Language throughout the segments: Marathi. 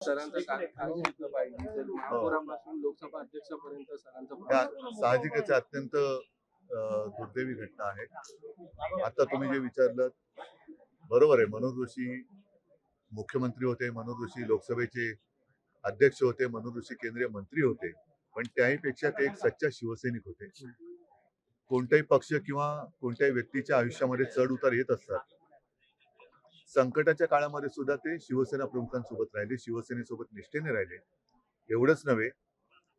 सरांचं कार्य काढून घेतलं पाहिजे. तर महापौरापासून लोकसभा अध्यक्षापर्यंत सरांचं या प्रवास- साहजिकच अत्यंत दुर्दैवी घटना आहे. आता तुम्ही जे विचारलं बरोबर आहे. मनोज जोशी मुख्यमंत्री होते मनोज जोशी लोकसभेचे अध्यक्ष होते मनोज जोशी केंद्रीय मंत्री होते पण त्याहीपेक्षा ते एक सच्चा शिवसैनिक होते. कोणताही पक्ष किंवा कोणत्याही व्यक्तीच्या आयुष्यामध्ये चढ उतार येत असतात. संकटाच्या काळामध्ये सुद्धा ते शिवसेना प्रमुखांसोबत राहिले शिवसेनेसोबत निष्ठेने राहिले. एवढंच नव्हे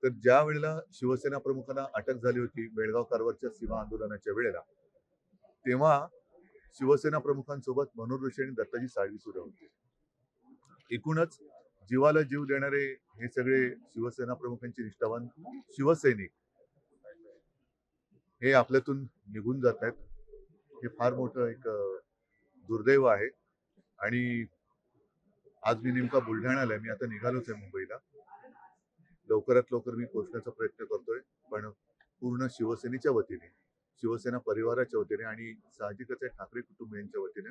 तर ज्या वेळेला शिवसेना प्रमुखांना अटक झाली होती बेळगाव कारवारच्या सीमा आंदोलनाच्या वेळेला तेव्हा शिवसेना प्रमुखांसोबत मनोहर ऋषी आणि दत्ताजी साळवी सुद्धा होते. एकूणच जीवाला जीव देणारे हे सगळे शिवसेना प्रमुखांचे निष्ठावान शिवसैनिक हे आपल्यातून निघून जात आहेत. हे फार मोठं एक दुर्दैव आहे. आणि आज मी नेमका बुलढाण्याला मी आता निघालोच आहे मुंबईला. लवकरात लवकर मी पोहोचण्याचा प्रयत्न करतोय पण पूर्ण शिवसेनेच्या वतीने शिवसेना परिवाराच्या वतीने आणि साहजिकच आहे ठाकरे कुटुंबियांच्या वतीने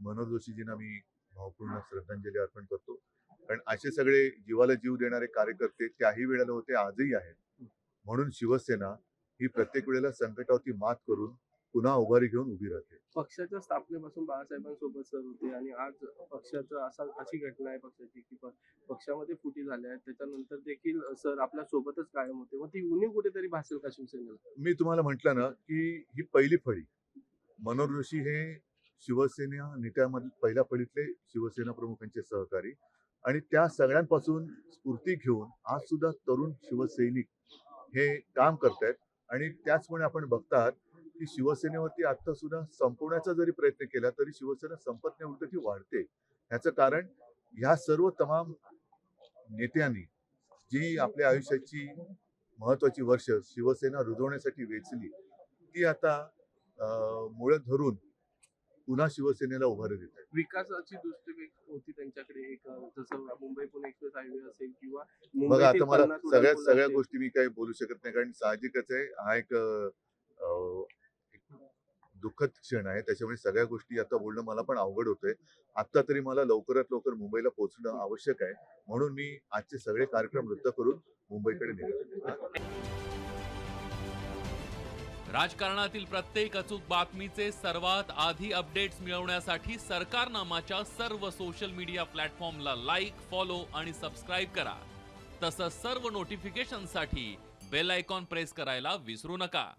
मनोज जोशीजींना मी भावपूर्ण श्रद्धांजली अर्पण करतो. कारण असे सगळे जीवाला जीव देणारे कार्यकर्ते त्याही वेळेला होते आजही आहेत. म्हणून शिवसेना ही प्रत्येक वेळेला संकटावरती मात करून पुन्हा उभारी घेऊन उभी राहते. पक्षाच्या स्थापनेपासून बाळासाहेबांसोबत सर होते आणि आज पक्षाचं असा अशी घटना आहे पक्षाची की पक्षामध्ये फुटी झाल्या आहेत. त्याच्यानंतर देखील सर आपल्या सोबतच कायम होते. मग ती उणीव कुठेतरी भासेल का शिवसेनेला? मी तुम्हाला म्हटलं ना की ही पहिली फळी. मनोज जोशी हे शिवसेना नेत्यामधील पहिल्या फळीतले शिवसेना प्रमुखांचे सहकारी आणि त्या सगळ्यांपासून स्फूर्ती घेऊन आज सुद्धा तरुण शिवसैनिक हे काम करतायत आणि त्याचमुळे आपण बघतात की शिवसेनेवरती आता सुद्धा संपवण्याचा जरी प्रयत्न केला तरी शिवसेना संपत नाही उलट ती वाढते. ह्याचं कारण ह्या सर्व तमाम नेत्यांनी जी आपल्या आयुष्याची महत्वाची वर्ष शिवसेना रुजवण्यासाठी वेचली ती आता मुळं धरून पुन्हा शिवसेनेला उभारी देत आहे. विकासाची दृष्टी होती त्यांच्याकडे एक जसं मुंबई पुणे एक्सप्रेस हायवे असेल किंवा बघा मुंबईतील आता मला सगळ्या सगळ्या. गोष्टी मी काही बोलू शकत नाही कारण साहजिकच आहे. हा एक दुःखद क्षण आहे. त्याच्यामुळे सगळ्या गोष्टी आता बोलणं मला पण अवघड होतंय. आत्ता तरी मला लवकरात लवकर मुंबईला पोहोचणं आवश्यक आहे. म्हणून मी आजचे सगळे कार्यक्रम रद्द करून मुंबईकडे निघालो राजकारणातील प्रत्येक अचूक बातमीचे सर्वात आधी अपडेट्स मिळवण्यासाठी सरकारनामाच्या सर्व सोशल मीडिया प्लॅटफॉर्मला लाईक फॉलो आणि सबस्क्राईब करा. तसंच सर्व नोटिफिकेशनसाठी बेल आयकॉन प्रेस करायला विसरू नका.